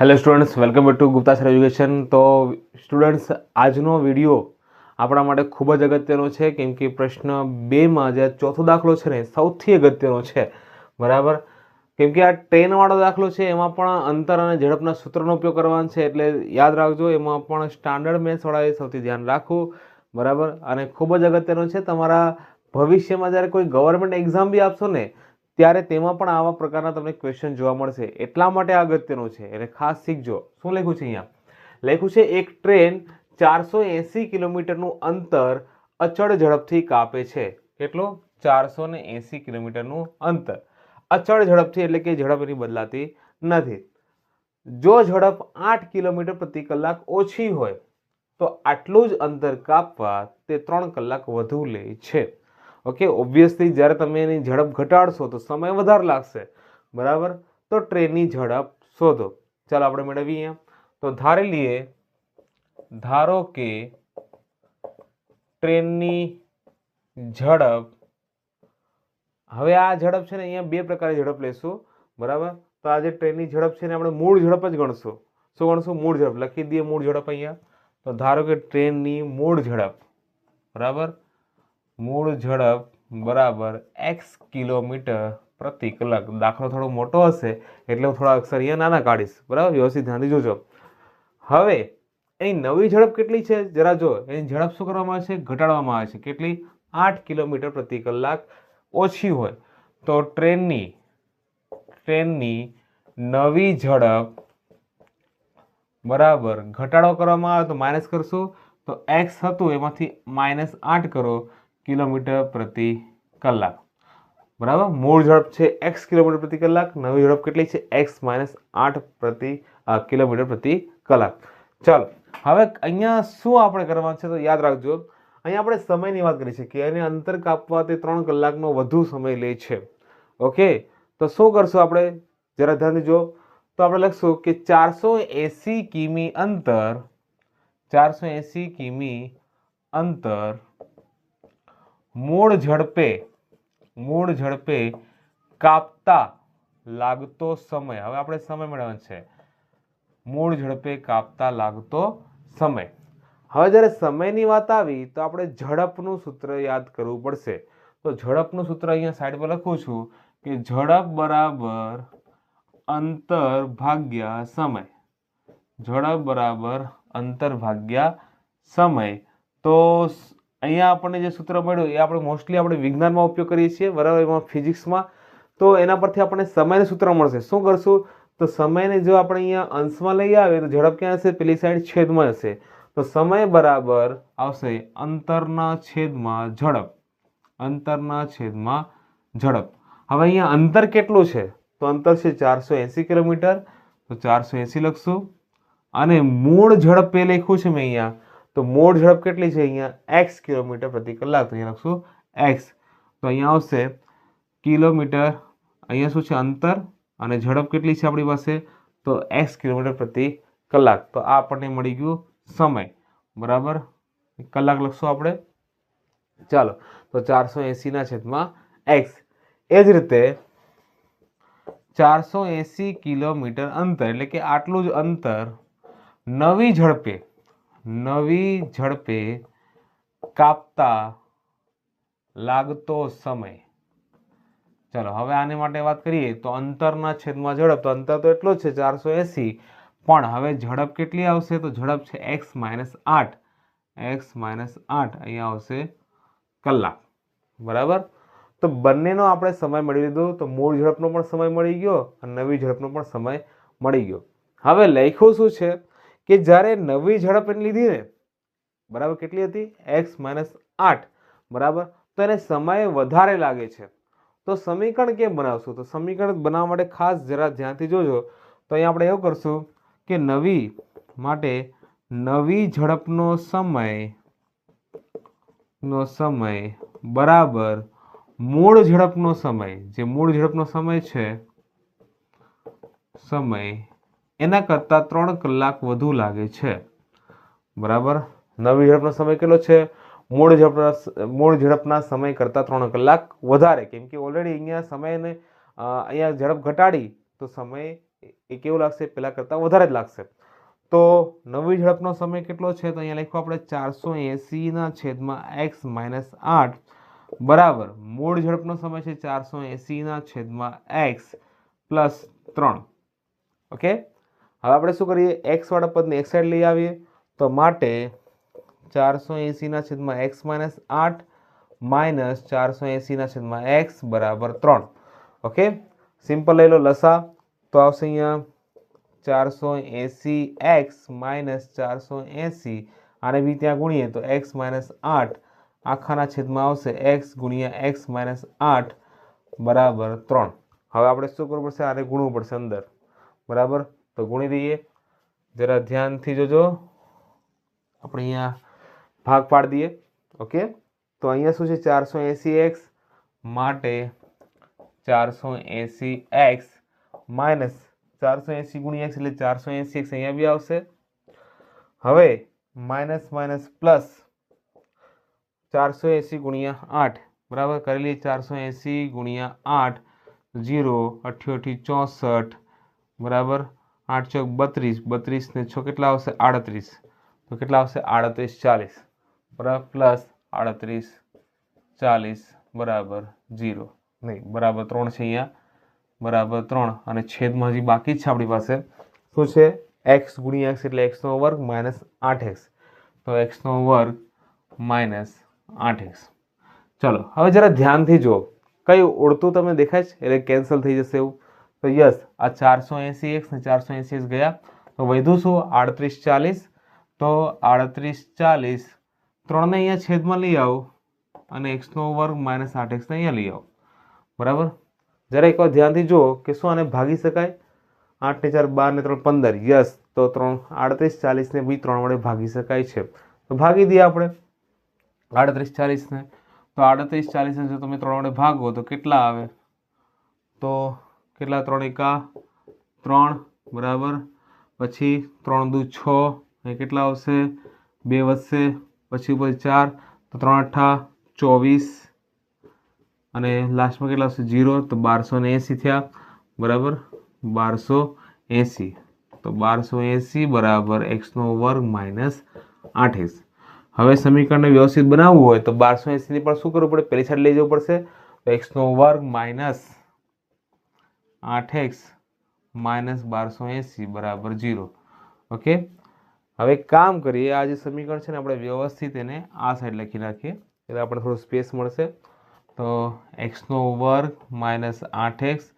Hello students welcome back to Gupta sir education તો students આજનો video આપણા માટે ખૂબ જ અગત્યનો છે, કેમ કે પ્રશ્ન બેમાં જે ચોથો દાખલો છે ને, સૌથી અગત્યનો છે. બરાબર? કેમ કે આ ટ્રેનવાળો દાખલો છે, એમાં પણ અંતર અને ઝડપના સૂત્રનો ઉપયોગ કરવાનો છે, એટલે યાદ રાખજો, એમાં પણ સ્ટાન્ડર્ડ મેથ્સવાળાએ સૌથી ધ્યાન રાખવું. બરાબર? અને ખૂબ જ અગત્યનો છે, તમારા ભવિષ્યમાં જ્યારે કોઈ ગવર્મેન્ટ એક્ઝામ બી આપશો ને ત્યારે તેમાં પણ આવા પ્રકારના તમને ક્વેશ્ચન જોવા મળશે. એટલા માટે અગત્યનું છે. એટલે ખાસ શીખજો. શું લખ્યું છે અહીંયા? લખ્યું છે, એક ટ્રેન ચારસો એંસી કિલોમીટરનું અંતર અચળ ઝડપથી કાપે છે. કેટલો? ચારસો ને એંસી કિલોમીટરનું અંતર. અચળ ઝડપથી એટલે કે ઝડપ એની બદલાતી નથી. જો ઝડપ આઠ કિલોમીટર પ્રતિ કલાક ઓછી હોય, તો આટલું જ અંતર કાપવા તે ત્રણ કલાક વધુ લે છે. ઓકે ઓબ્વિયસલી જ્યારે તમે એની ઝડપ ઘટાડશો તો સમય વધારે લાગશે. બરાબર? તો ટ્રેનની ઝડપ શોધો. ચાલો આપણે મેળવીએ તો ધારી લઈએ, ધારો કે ટ્રેનની ઝડપ, હવે આ ઝડપ છે ને અહીંયા બે પ્રકારની ઝડપ લેશું. બરાબર? તો આ જે ટ્રેનની ઝડપ છે ને આપણે મૂળ ઝડપ જ ગણશું. શું ગણશું? મૂળ ઝડપ. લખી દઈએ મૂળ ઝડપ અહીંયા. તો ધારો કે ટ્રેનની મૂળ ઝડપ. બરાબર? મૂળ ઝડપ બરાબર એક્સ કિલોમીટર પ્રતિ કલાક. દાખલો થોડો મોટો હશે એટલે હું થોડા અક્ષર અહીંયા નાના કાઢીશ. બરાબર? વ્યવસ્થિત ધ્યાનથી જોજો. હવે એની નવી ઝડપ કેટલી છે? જરા જો. એની ઝડપ શું કરવામાં આવે છે? ઘટાડવામાં આવે છે. કેટલી? આઠ કિલોમીટર પ્રતિ કલાક ઓછી હોય. તો ટ્રેનની ટ્રેનની નવી ઝડપ બરાબર ઘટાડો કરવામાં આવે તો માઇનસ કરશું. તો એક્સ હતું એમાંથી માઇનસ આઠ કરો. કિલોમીટર પ્રતિ કલાક. બરાબર? મૂળ ઝડપ છે એક્સ કિલોમીટર પ્રતિ કલાક. નવી ઝડપ કેટલી છે? એક્સ માઇનસ આઠ પ્રતિ કિલોમીટર પ્રતિ કલાક. ચાલો, હવે અહીંયા શું આપણે કરવાનું છે તો યાદ રાખજો. અહીંયા આપણે સમયની વાત કરી છે કે એને અંતર કાપવા તે ત્રણ કલાકનો વધુ સમય લે છે. ઓકે? તો શું કરશું આપણે? જરા ધ્યાનથી જો તો આપણે લખશું કે ચારસો એંસી કિમી અંતર, ચારસો એંસી કિમી અંતર મૂળ ઝડપે મૂળ ઝડપે કાપતા લાગતો સમય. હવે આપણે સમય મેળવવાનો છે. મૂળ ઝડપે કાપતા લાગતો સમય. હવે જ્યારે સમયની વાત આવી, તો આપણે ઝડપનું સૂત્ર યાદ કરવું પડશે. તો ઝડપનું સૂત્ર અહીંયા સાઈડ પર લખું છું કે ઝડપ બરાબર અંતર ભાગ્યા સમય. ઝડપ બરાબર અંતર ભાગ્યા સમય. તો અહીંયા આપણને જે સૂત્ર મળ્યું એ આપણે મોસ્ટલી આપણે વિજ્ઞાનમાં ઉપયોગ કરીએ છીએ, બરાબર? એમાં ફિઝિક્સમાં તો એના પરથી આપણને સમયનું સૂત્ર મળશે. શું કરશું? તો સમયને જો આપણે અહીંયા અંશમાં લઈ આવે તો ઝડપ ક્યાં હશે? પેલી સાઈડ છેદમાં હશે. તો સમય બરાબર આવશે અંતરના છેદમાં ઝડપ. અંતરના છેદમાં ઝડપ. હવે અહીંયા અંતર કેટલું છે? તો અંતર છે ચારસો એંસી કિલોમીટર. તો ચારસો એંસી લખશું. અને મૂળ ઝડપ એ લખ્યું છે મેં અહીંયા. તો મોડ ઝડપ કેટલી છે અહીંયા? એક્સ કિલોમીટર પ્રતિ કલાક. તો અહીંયા લખશું એક્સ તો અહીંયા આવશે કિલોમીટર. અહીંયા શું છે? અંતર. અને ઝડપ કેટલી છે આપણી પાસે? તો એક્સ કિલોમીટર પ્રતિ કલાક. તો આ આપણને મળી ગયું સમય. બરાબર? કલાક લખશું આપણે. ચાલો. તો ચારસો એંસીના છેદમાં એક્સ એ જ રીતે ચારસો એંસી કિલોમીટર અંતર. એટલે કે આટલું જ અંતર નવી ઝડપે નવી ઝડપે કાપતા લાગતો સમય. ચાલો, હવે આને માટે વાત કરીએ તો અંતરના છેદમાં ઝડપ. તો અંતર તો એટલો જ છે, ચારસો એંસી. પણ હવે ઝડપ કેટલી આવશે? તો ઝડપ છે એક્સ માઇનસ આઠ. એક્સ માઇનસ આઠ અહીંયા આવશે કલાક. બરાબર? તો બંનેનો આપણે સમય મળી લીધો. તો મૂળ ઝડપનો પણ સમય મળી ગયો અને નવી ઝડપનો પણ સમય મળી ગયો. હવે લખ્યું શું છે? કે જ્યારે નવી ઝડપ એને લીધી ને, બરાબર કેટલી હતી? એક્સ માઇનસ આઠ, બરાબર? તો એને સમય વધારે લાગે છે. તો સમીકરણ કેમ બનાવશું? તો સમીકરણ બનાવવા માટે ખાસ જરા ધ્યાનથી જોજો. તો અહીંયા આપણે એવું કરશું કે નવી માટે નવી ઝડપનો સમય, નો સમય બરાબર મૂળ ઝડપનો સમય, જે મૂળ ઝડપનો સમય છે, સમય એના કરતાં ત્રણ કલાક વધુ લાગે છે. બરાબર? નવી ઝડપનો સમય કેટલો છે? મૂળ ઝડપના મૂળ ઝડપના સમય કરતાં ત્રણ કલાક વધારે. કેમ કે ઓલરેડી અહીંયા સમયને અહીંયા ઝડપ ઘટાડી તો સમય એ કેવું લાગશે? પહેલાં કરતાં વધારે જ લાગશે. તો નવી ઝડપનો સમય કેટલો છે? તો અહીંયા લખ્યું આપણે ચારસો એંસીના છેદમાં એક્સ માઇનસ આઠ. બરાબર. મૂળ ઝડપનો સમય છે ચારસો એંસીના છેદમાં એક્સ પ્લસ ત્રણ. ઓકે? હવે આપણે શું કરીએ? એક્સ વાળા પદને એક સાઈડ લઈ આવીએ. તો માટે ચારસો એંસીના છેદમાં એક્સ માઇનસ આઠ માઇનસ ચારસો એંસીના છેદમાં એક્સ બરાબર ત્રણ. ઓકે? સિમ્પલ લઈ લો લસા. તો આવશે અહીંયા ચારસો એંસી એક્સ માઇનસ ચારસો એંસી આને બી ત્યાં ગુણીએ તો એક્સ માઇનસ આઠ આખાના છેદમાં આવશે એક્સ ગુણ્યા એક્સ માઇનસ આઠ બરાબર ત્રણ. હવે આપણે શું કરવું પડશે? આને ગુણવું પડશે અંદર. બરાબર? તો ગુણી દઈએ. જરા ધ્યાનથી જોજો. આપણે અહીંયા ભાગ પાડી દઈએ. ઓકે? તો અહીંયા શું છે? ચારસો એંસી એક્સ માટે ચારસો એંસી એક્સ માઇનસ ચારસો એંસી ગુણ્યા એક્સ એટલે ચારસો એંસી એક્સ અહીંયા બી આવશે. હવે માઇનસ માઇનસ પ્લસ ચારસો એંસી ગુણ્યા આઠ. બરાબર? કરી લઈએ ચારસો એંસી ગુણ્યા આઠ જીરો અઠ્યોઠી ચોસઠ. બરાબર? આઠ ચોક બત્રીસ બત્રીસ ને છ કેટલા આવશે? આડત્રીસ. તો કેટલા આવશે? આડત્રીસ, ચાલીસ. બરાબર? પ્લસ આડત્રીસ, ચાલીસ, બરાબર જીરો નહીં, બરાબર ત્રણ છે અહીંયા. બરાબર ત્રણ. અને છેદમાં હજી બાકી જ છે આપણી પાસે. શું છે? એક્સ ગુણ્યા એટલે એક્સનો વર્ગ માઇનસ આઠ એક્સ. તો એક્સનો વર્ગ માઇનસ આઠ એક્સ. ચલો, હવે જરા ધ્યાનથી જુઓ. કઈ ઉડતું તમને દેખાય છે? એટલે કેન્સલ થઈ જશે એવું. તો યસ, આ ચારસો એંસી એક્સ ને ચારસો એંસી એક્સ ગયા. તો વધ્યું શું? આડત્રીસ ચાલીસ. તો આડત્રીસ ચાલીસ ત્રણને અહીંયા છેદમાં લઈ આવો અને એક્સનો વર્ગ માઇનસ આઠ એક્સને અહીંયા લઈ આવો. બરાબર? જરા એકવાર ધ્યાનથી જુઓ કે શું આને ભાગી શકાય? આઠ ને ચાર બાર ને ત્રણ, પંદર. યસ, તો ત્રણ, આડત્રીસ ચાલીસને બી ત્રણ વડે ભાગી શકાય છે. તો ભાગી દઈએ આપણે. આડત્રીસ ચાલીસને. તો આડત્રીસ ચાલીસને જો તમે ત્રણ વડે ભાગો તો કેટલા આવે? તો કેટલા? ત્રણ એકા ત્રણ, બરાબર. પછી ત્રણ દુ છ. અહીં કેટલા આવશે? બે વધશે. પછી ઉપર ચાર. તો ત્રણ અઠ્ઠા ચોવીસ. અને લાસ્ટમાં કેટલા આવશે? જીરો તો બારસો ને એંસી થયા. બરાબર? બારસો એંસી. તો બારસો એંસી બરાબર એક્સનો વર્ગ માઇનસ આઠ હવે સમીકરણને વ્યવસ્થિત બનાવવું હોય તો બારસો એંસીની પણ શું કરવું પડે? પેલી સાઈડ લઈ જવું પડશે. તો એક્સનો વર્ગ માઇનસ આઠ એક્સ માઇનસ બારસો એંસી બરાબર ઝીરો. ઓકે? હવે કામ કરીએ, આ જે સમીકરણ છે ને, આપણે વ્યવસ્થિત એને આ સાઈડ લખી નાખીએ. એટલે આપણે થોડો સ્પેસ મળશે. તો એક્સનો વર્ગ માઇનસ આઠ એક્સ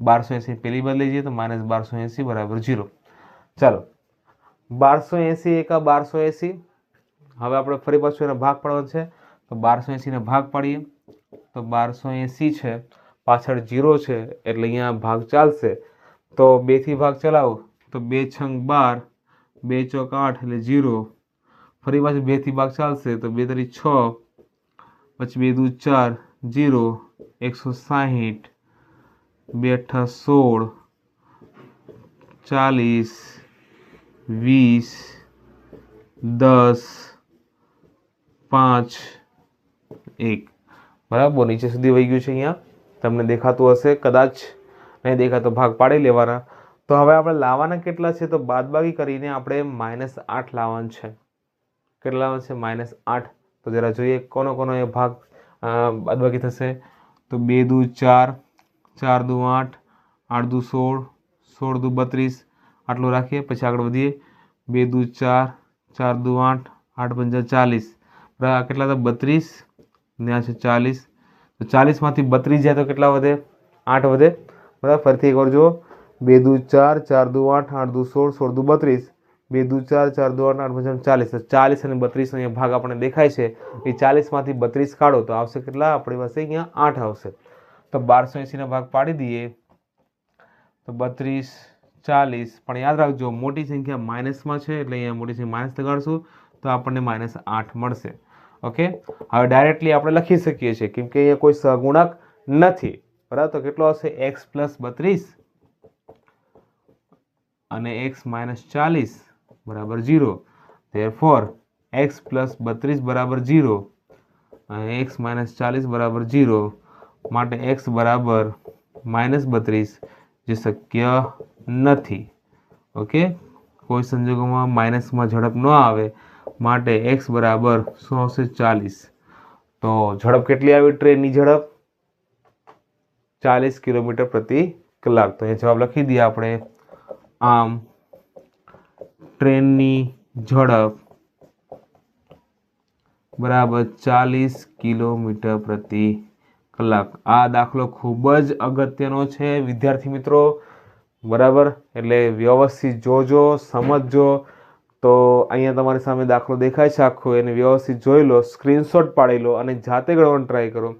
બારસો એંસી પેલી બદલી જઈએ તો માઇનસ બારસો એંસી બરાબર ઝીરો. ચાલો. બારસો એંસી એકા બારસો એંસી. હવે આપણે ફરી પાછું એનો ભાગ પાડવાનો છે. તો બારસો એંસીને ભાગ પાડીએ. તો બારસો એંસી છે. પાછળ જીરો છે એટલે અહીંયા ભાગ ચાલશે. તો બેથી ભાગ ચલાવો. તો બે છંગ બાર, બે ચોક આઠ એટલે જીરો. ફરી પાછું બેથી ભાગ ચાલશે તો બે તરી છ, પછી બે દુ ચાર, જીરો, એકસો સાહીઠ, બે અઠ્ઠા સોળ, ચાલીસ, વીસ, દસ, પાંચ, એક. બરાબર, નીચે સુધી વહી ગયું છે અહીંયા. તમને દેખાતું હશે કદાચ નહીં દેખાતો ભાગ પાડી લેવાના. તો હવે આપણે લાવવાના કેટલા છે? તો બાદબાકી કરીને આપણે માઇનસ આઠ લાવવાનું છે. કેટલા લાવવાનું છે? માઇનસ આઠ. તો જરા જોઈએ કોનો કોનો એ ભાગ અ, બાદબાકી થશે. તો બે દુ ચાર ચાર દુ આઠ આઠ દુ સોળ સોળ દુ બત્રીસ. આટલું રાખીએ પછી આગળ વધીએ. બે દુ ચાર ચાર દુ આઠ આઠ પંચા ચાલીસ. બરાબર આ કેટલા હતા? બત્રીસ. ને આ છે ચાલીસ. ચાલીસમાંથી બત્રીસ જાય તો કેટલા વધે? આઠ વધે. બરાબર, ફરીથી એકવાર જુઓ. બે દુ ચાર ચાર દુ આઠ આઠ દુ સોળ સોળ દુ બત્રીસ. બે દુ ચાર ચાર દુ આઠ આઠ પછી ચાલીસ. ચાલીસ અને બત્રીસ અહીંયા ભાગ આપણને દેખાય છે. એ ચાલીસમાંથી બત્રીસ કાઢો તો આવશે કેટલા? આપણી પાસે અહીંયા આઠ આવશે. તો બારસો એંસીના ભાગ પાડી દઈએ. તો બત્રીસ, ચાલીસ. પણ યાદ રાખજો, મોટી સંખ્યા માઇનસમાં છે, એટલે અહીંયા મોટી સંખ્યા માઇનસ લગાડશું તો આપણને માઇનસ આઠ મળશે. ઓકે હવે ડાયરેક્ટલી આપણે લખી શકીએ છીએ, કેમ કે અહીંયા કોઈ સગુણક નથી. બરાબર? તો કેટલો હશે એક્સ પ્લસ બત્રીસ અને એક્સ માઇનસ ચાલીસ બરાબર જીરો ફોર એક્સ પ્લસ બત્રીસ બરાબર જીરો અને એક્સ માઇનસ ચાલીસ બરાબર જીરો માટે એક્સ બરાબર માઇનસ બત્રીસ જે શક્ય નથી. ઓકે કોઈ સંજોગોમાં માઇનસમાં ઝડપ ન આવે. માટે એક્સ બરાબર શું ચાલીસ. તો ઝડપ કેટલી આવી ટ્રેનની ઝડપ? ચાલીસ કિલોમીટર પ્રતિ કલાક. તો એ જવાબ લખી દઈએ આપણે. આમ, ટ્રેનની ઝડપ બરાબર ચાલીસ કિલોમીટર પ્રતિ કલાક. આ દાખલો ખૂબ જ અગત્યનો છે. વિદ્યાર્થી મિત્રો, બરાબર? એટલે વ્યવસ્થિત જોજો, સમજજો. તો અહીંયા તમારી સામે દાખલો દેખાય છે આખો, એને વ્યવસ્થિત જોઈ લો સ્ક્રીનશોટ પાડી લો અને જાતે ગણવાનું ટ્રાય કરો.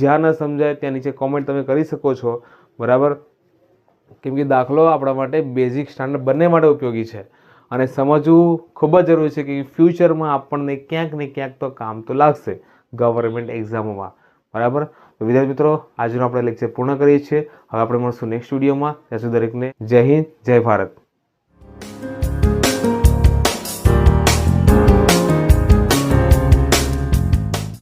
જ્યાં ન સમજાય ત્યાં નીચે કોમેન્ટ તમે કરી શકો છો. બરાબર? કેમ કે દાખલો આપણા માટે બેઝિક સ્ટાન્ડર્ડ બંને માટે ઉપયોગી છે. અને સમજવું ખૂબ જ જરૂરી છે કે ફ્યુચરમાં આપણને ક્યાંક ને ક્યાંક તો કામ તો લાગશે ગવર્મેન્ટ એક્ઝામોમાં બરાબર? તો વિદ્યાર્થી મિત્રો, આજનો આપણે લેક્ચર પૂર્ણ કરીએ છીએ. હવે આપણે મળશું નેક્સ્ટ વિડીયોમાં ત્યાં સુધી દરેકને જય હિન્દ, જય ભારત.